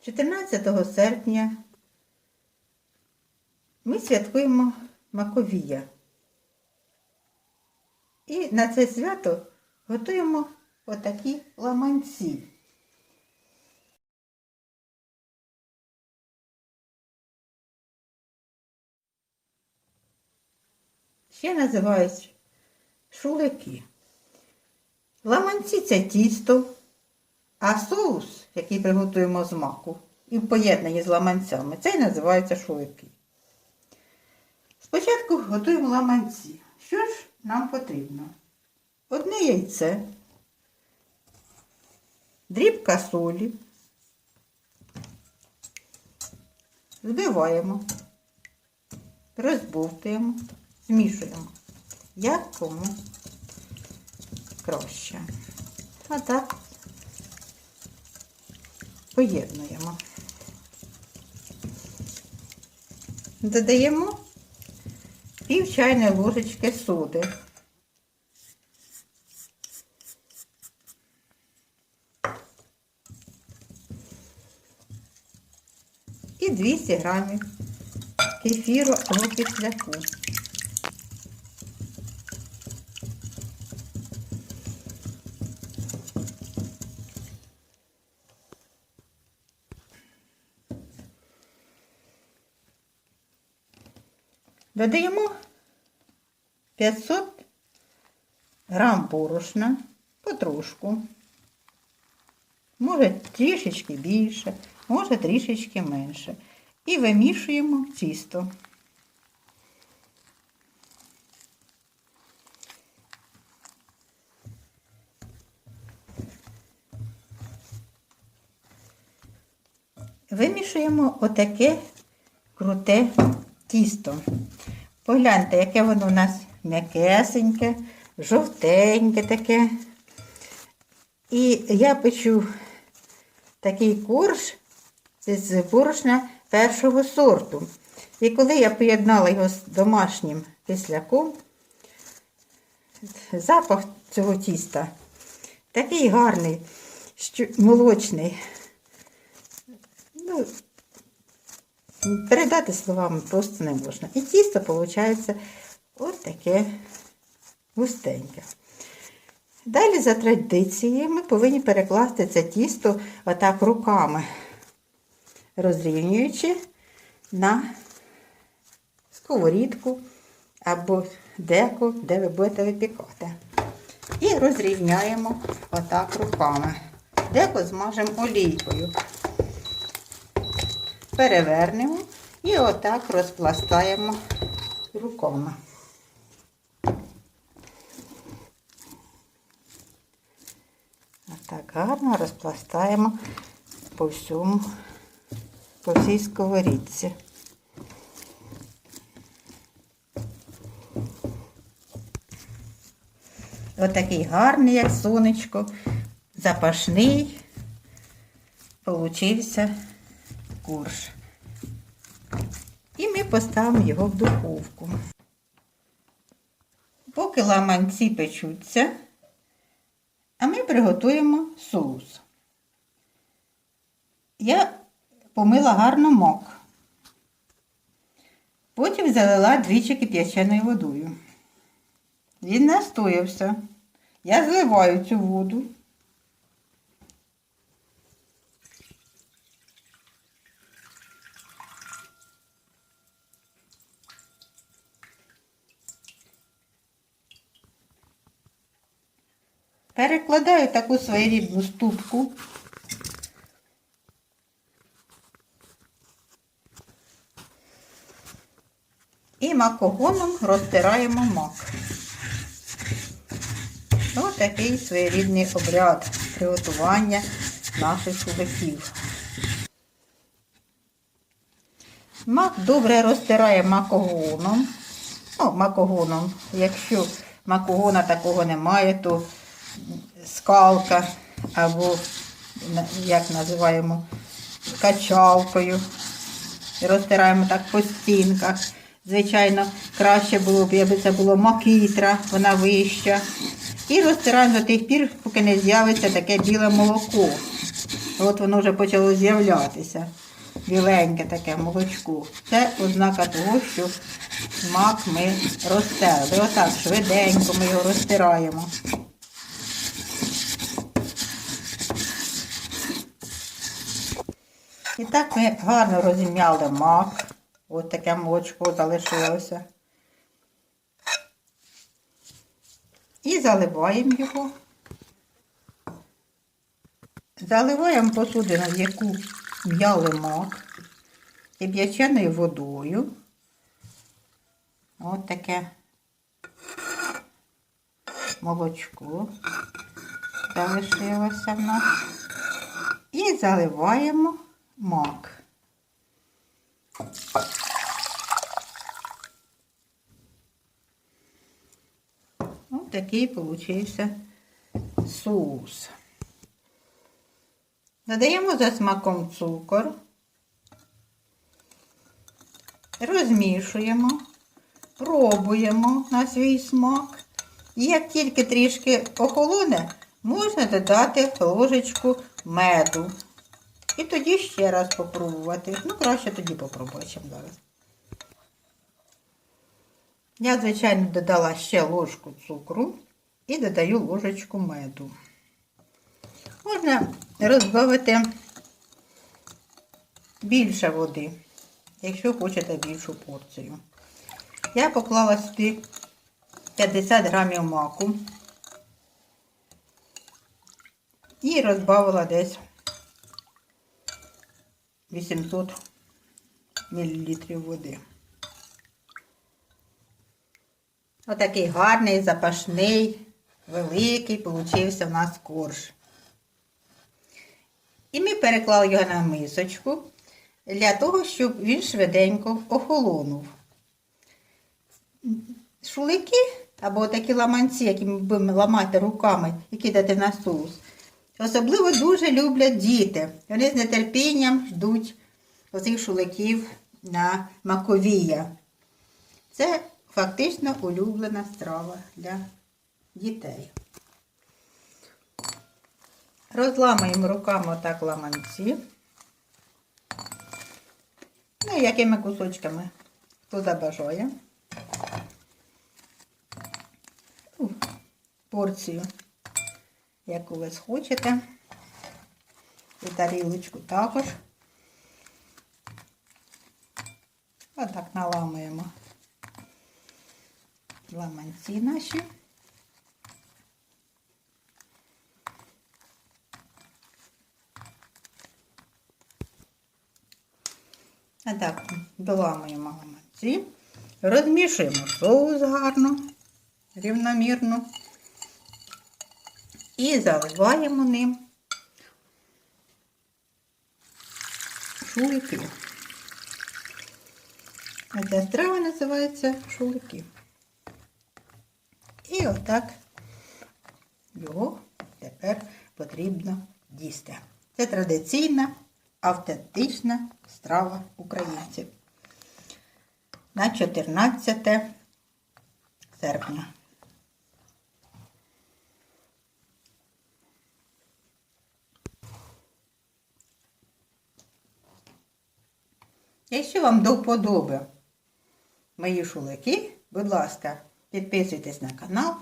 14 серпня ми святкуємо Маковія. І на це свято готуємо отакі ламанці. Ще називають шулики. Ламанці це тісто, а соус, який приготуємо з маку, і в поєднанні з ламанцями, це і називається шулики. Спочатку готуємо ламанці. Що ж нам потрібно? Одне яйце, дрібка солі, збиваємо, розбовтуємо, змішуємо. Як кому краще. А так поєднуємо. Додаємо пів чайної ложечки соди. І 200 грамів кефіру або кисляку. Додаємо 500 грам борошна, потрошку. Може трішечки більше, може трішечки менше. І вимішуємо тісто. Вимішуємо отаке круте тісто. Погляньте, яке воно у нас м'якесеньке, жовтеньке таке. І я печу такий корж з борошна першого сорту. І коли я поєднала його з домашнім кисляком, запах цього тіста такий гарний, молочний. Ну, Передати словами просто не можна. І тісто виходить от таке густеньке. Далі, за традицією, ми повинні перекласти це тісто отак руками, розрівнюючи на сковорідку або деко, де ви будете випікати. І розрівняємо отак руками. Деко змажемо олійкою перевернемо і отак розпластаємо руками. Отак гарно розпластаємо по всьому, по всій сковорідці. Отакий гарний, як сонечко, запашний, получився корж. І ми поставимо його в духовку. Поки ламанці печуться, а ми приготуємо соус. Я помила гарно мок. Потім залила двічі кип'яченою водою. Він настоявся. Я зливаю цю воду. Перекладаю таку своєрідну ступку. І макогоном розтираємо мак. Ось такий своєрідний обряд приготування наших шубиків. Мак добре розтирає макогоном. Ну, макогоном. Якщо макогона такого немає, то скалка або, як називаємо, качалкою. Розтираємо так по стінках. Звичайно, краще було б, якби це було макітра, вона вища. І розтираємо до тих пір, поки не з'явиться таке біле молоко. От воно вже почало з'являтися. Біленьке таке молочко. Це ознака того, що мак ми розтерли. Отак швиденько ми його розтираємо. І так ми гарно розім'яли мак. Ось таке молочко залишилося. І заливаємо його. Заливаємо посудину, в яку м'яли мак кип'яченою водою. Ось таке молочко залишилося в нас. І заливаємо мак. Ось такий получився соус. Додаємо за смаком цукор, розмішуємо, пробуємо на свій смак. Як тільки трішки охолоне, можна додати ложечку меду. І тоді ще раз попробувати. Ну, краще тоді попробувати, чим зараз. Я, звичайно, додала ще ложку цукру і додаю ложечку меду. Можна розбавити більше води, якщо хочете більшу порцію. Я поклала сюди 50 грамів маку і розбавила десь 800 мл води. Отакий гарний, запашний, великий получився в нас корж. І ми переклали його на мисочку для того, щоб він швиденько охолонув. Шулики або такі ламанці, які ми будемо ламати руками і кидати на соус, особливо дуже люблять діти. Вони з нетерпінням ждуть оцих шуликів на маковія. Це фактично улюблена страва для дітей. Розламуємо руками отак ламанці. Ну, якими кусочками хто забажає. Порцію, яку ви схочете. І тарілочку також. Отак наламуємо ламанці наші. А так, доламуємо ламанці, розмішуємо соус гарно, рівномірно і заливаємо ним шулики. А ця страва називається шулики. І отак його тепер потрібно дісти. Це традиційна, автентична страва українців на 14 серпня. Якщо вам до вподоби. Мої шулики, будь ласка, підписуйтесь на канал